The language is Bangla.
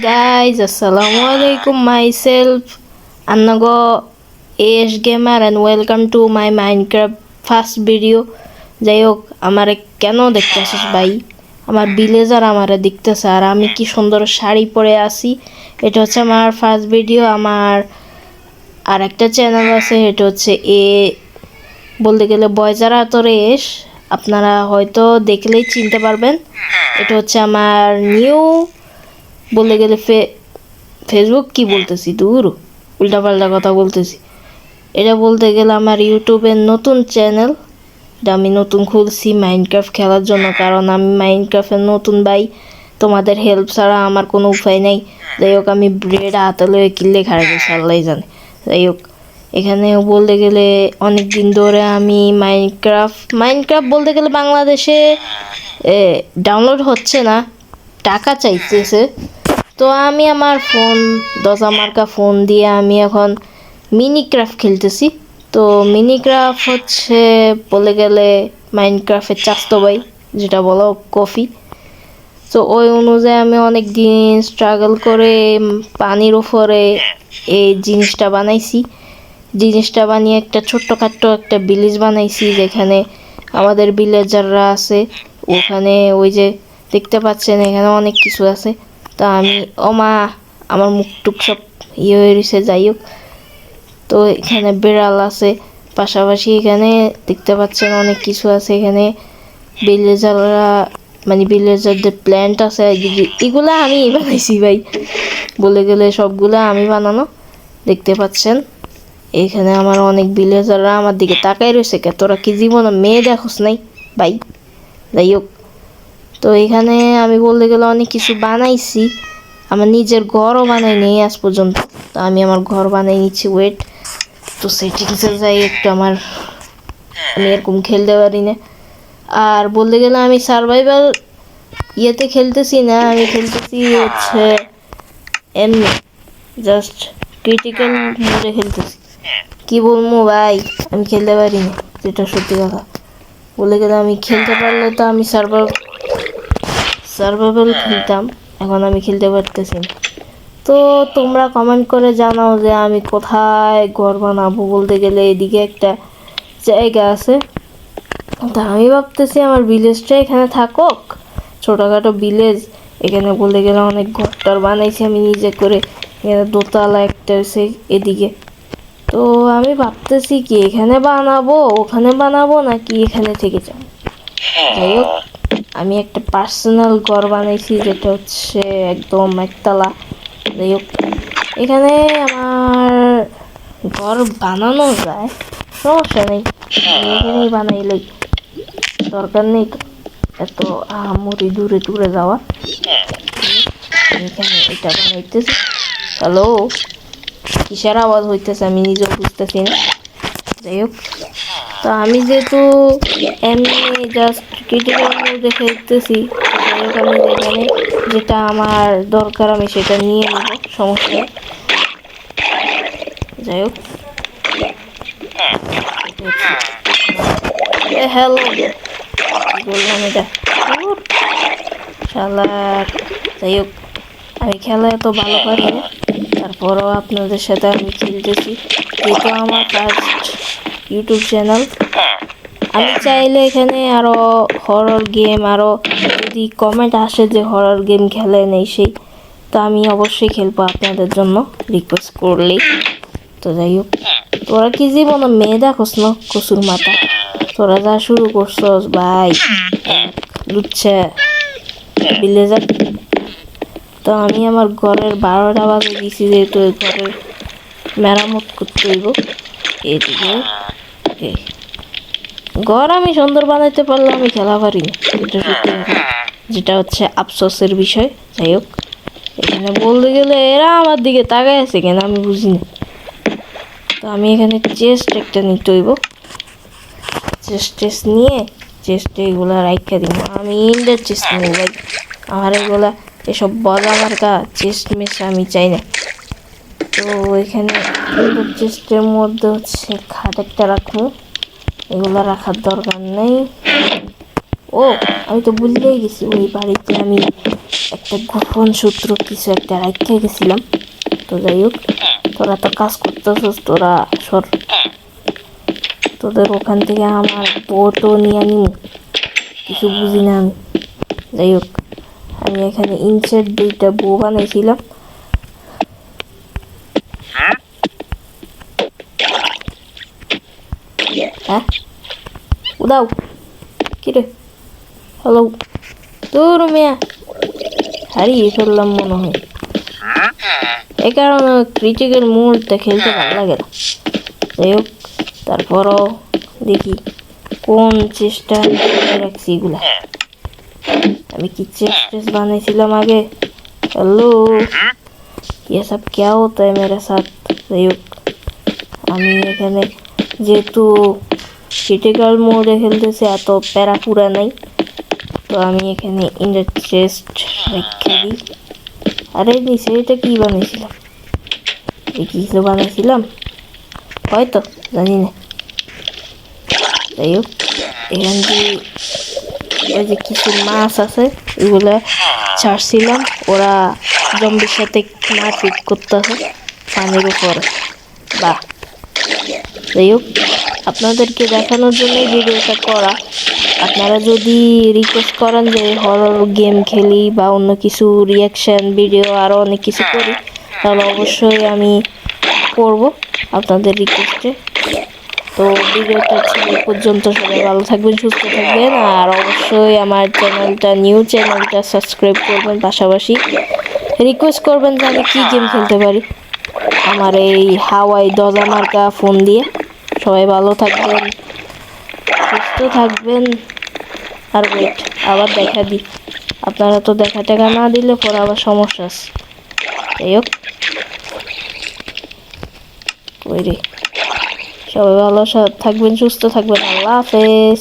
Guys, assalamu alaikum myself Annago AS Gamer and welcome to my Minecraft first video. যাই হোক আমারে কেন দেখতেছিস ভাই আমার ভিলেজার আমারে দেখতেছে আর আমি কি সুন্দর শাড়ি পরে আছি এটা হচ্ছে আমার ফার্স্ট ভিডিও আমার আর একটা চ্যানেল আছে এটা হচ্ছে এ বলতে গেলে বয়জারা তোরে এস আপনারা হয়তো দেখলেই চিনতে পারবেন এটা হচ্ছে আমার নিউ বলতে গেলে ফে ফেসবুক কি বলতেছি? দূর উল্টাপাল্টা কথা বলতেছি। এটা বলতে গেলে আমার ইউটিউবের নতুন চ্যানেল এটা আমি নতুন খুলছি মাইনক্রাফট খেলার জন্য কারণ আমি মাইনক্রাফটের নতুন ভাই। তোমাদের হেল্প ছাড়া আমার কোনো উপায় নেই। যাই হোক আমি ব্রেড হাতে লয়ে কিনলে খারাপ গেছি আল্লাহ জানে। যাই হোক এখানে বলতে গেলে অনেক দিন ধরে আমি মাইনক্রাফট মাইনক্রাফট বলতে গেলে বাংলাদেশে ডাউনলোড হচ্ছে না টাকা চাইতেছে। তো আমি আমার ফোন, দশা মার্কা ফোন দিয়ে আমি এখন মিনি ক্রাফট খেলতেছি। তো মিনি ক্রাফট হচ্ছে বলে গেলে মাইনক্রাফটের চাস্তো ভাই, যেটা বলো কফি। তো ওই অনুযায়ী আমি অনেক দিন স্ট্রাগল করে পানির উপরে এই জিনিসটা বানাইছি। জিনিসটা বানিয়ে একটা ছোট্টখাট্ট একটা ভিলেজ বানাইছি, যেখানে আমাদের ভিলেজাররা আছে। ওখানে ওই যে দেখতে পাচ্ছেন, এখানে অনেক কিছু আছে। তা আমি, ও মা আমার মুখ টুক সব ইয়ে হয়ে রয়েছে যাই হোক। তো এখানে বিড়াল আছে, পাশাপাশি এখানে দেখতে পাচ্ছেন অনেক কিছু আছে এখানে। বিলেজাররা মানে ভিলেজারদের প্ল্যান্ট আছে। এগুলা আমি বানাইছি ভাই। বলে গেলে সবগুলা আমি বানানো। দেখতে পাচ্ছেন? এখানে আমার অনেক বিলেজাররা আমার দিকে তাকাই রয়েছে কে তোরা কি জীবনে মেয়ে দেখোস নাই, ভাই। যাই হোক। তো এখানে আমি বলতে গেলে অনেক কিছু বানাইছি। আমার নিজের ঘরও বানাই নেই আজ পর্যন্ত। তো আমি আমার ঘর বানাই নিচ্ছি ওয়েট তো সেটিংসে যাই একটু আমার, আমি এরকম খেলতে পারি না। আর বলতে গেলে আমি সার্ভাইভাল ইয়েতে খেলতেছি না, আমি খেলতেছি হচ্ছে এমনি জাস্ট ক্রিটিক্যাল মোডে খেলতেছি। কি বলব ভাই, আমি খেলতে পারি না, যেটা সত্যি কথা। বলে গেলে আমি খেলতে পারলে তো আমি সার্ভার সার্ভাইভাল খেলতাম এখন আমি খেলতে পারতেছি তো তোমরা কমেন্ট করে জানাও যে আমি কোথায় ঘর বানাবো বলতে গেলে এদিকে একটা জায়গা আছে। তা আমি ভাবতেছি আমার ভিলেজটা এখানে থাকুক ছোটোখাটো ভিলেজ এখানে বলতে গেলে অনেক ঘরটার বানাইছি আমি নিজে করে এখানে দোতলা একটা হয়েছে এদিকে। তো আমি ভাবতেছি কি এখানে বানাবো ওখানে বানাবো নাকি এখানে থেকে যাব? যাই হোক। আমি একটা পার্সোনাল ঘর বানাইছি, যেটা হচ্ছে একদম একতলা। এখানে আমার ঘর বানানো যায়, সমস্যা নেই। এখানেই বানাইলেই দরকার নেই এত আহামরি দূরে দূরে যাওয়া। এখানে এটা বানাইতেছি। হ্যালো কিসের আওয়াজ হইতেছে? আমি নিজেও বুঝতেছি না। যাই হোক। তো আমি যেহেতু এমনি জাস্ট ক্রিটিক্যাল খেলতেছি যাই আমি যেখানে যেটা আমার দরকার আমি সেটা নিয়ে নেব, সমস্যা যাই হোক। হ্যালো বললাম এটা? যাই হোক, আমি খেলা এত ভালো পারি তারপরও আপনাদের সাথে আমি খেলতেছি। যেহেতু আমার ফার্স্ট ইউটিউব চ্যানেল আমি চাইলে এখানে আরও হরর গেম আরও যদি কমেন্ট আসে যে হরর গেম খেলে নেই সেই, তো আমি অবশ্যই খেলব আপনাদের জন্য রিকোয়েস্ট করলেই। তো যাই হোক, তোরা কি জীবন মেয়ে দেখোস না কসুর মাথা? তোরা যা শুরু করছস, ভাই, লুচ্ছে বিলে বিলেজার তো আমি আমার ঘরের বারোটা বাজে দিছি যেহেতু ঘরের মেরামত করতে হইব। এদিকে এই। ঘর আমি সুন্দর বানাইতে পারলে আমি খেলা পারি। না সত্যি কথা। যেটা হচ্ছে আফসোসের বিষয়। যাই হোক এখানে বলতে গেলে এরা আমার দিকে তাকায় আছে কেন আমি বুঝি না তো আমি এখানে চেস্ট একটা নিতে হইব। চেস্ট টেস্ট নিয়ে চেস্ট এগুলো রাইখা দিব। আমি ইন্ডের চেস্ট নেব ভাই আমার এগুলা এসব বলা মার্কা চেস্ট মেস আমি চাই না। তো এখানে চেস্টের মধ্যে হচ্ছে খাট একটা রাখব। এগুলো রাখার দরকার নেই। ও, আমি তো বুঝতেই গেছি, ওই বাড়িতে আমি একটা গোপন সূত্র কিছু একটা রাখতে গেছিলাম। তো যাই হোক, তোরা তো কাজ করতেছিস, তোরা সর। তোদের ওখান থেকে আমার বউটো নিয়ে নিব কিছু বুঝি না আমি। যাই হোক, আমি এখানে ইনসেট দুইটা বউ বানাইছিলাম। হ্যাঁ উদাও কিরে হ্যালো তোর মেয়া হারিয়ে ফেললাম মনে হয় এই কারণে ক্রিটিক্যাল মুহূর্তে খেলতে ভালো লাগে না যাই হোক তারপরও দেখি কোন চেষ্টা করে রাখছি এগুলা আমি কি চেস্ট বানাইছিলাম আগে হ্যালো ये सब क्या होता है मेरे साथ যাই হোক আমি এখানে যেহেতু ক্রিটিক্যাল মোডে খেলতেছে, এত প্যারা পুরা নাই। তো আমি এখানে ইন্ডার চেস্ট রেখে দিই। আরে, নিচে এটা কি বানিয়েছিলাম? এই কিছু বানিয়েছিলাম? হয়তো, জানি না। যাই হোক, এখান দিয়ে যে কিছু মাছ আছে এগুলো ছাড়ছিলাম। ওরা জম্বির সাথে মারপিট করতেছে, পানির উপরে। বাহ। যাই হোক আপনাদেরকে দেখানোর জন্যই ভিডিওটা করা। আপনারা যদি রিকোয়েস্ট করেন যে হরর গেম খেলি বা অন্য কিছু রিয়াকশান ভিডিও আরও অনেক কিছু করি তাহলে অবশ্যই আমি করব আপনাদের রিকোয়েস্টে তো ভিডিওটা ছিল পর্যন্ত সবাই ভালো থাকবেন সুস্থ থাকবেন আর অবশ্যই আমার চ্যানেলটা নিউ চ্যানেলটা সাবস্ক্রাইব করবেন পাশাপাশি রিকোয়েস্ট করবেন যে আমি কী গেম খেলতে পারি। আমার এই হাওয়াই দজা মার্কা ফোন দিয়ে। সবাই ভালো থাকবেন, সুস্থ থাকবেন। আর ওয়েট আবার দেখা দিই আপনারা তো দেখা টেখা না দিলে পরে আবার সমস্যা আছে। যাই হোক। সবাই ভালো থাকবেন, সুস্থ থাকবেন। আল্লাহ হাফেজ।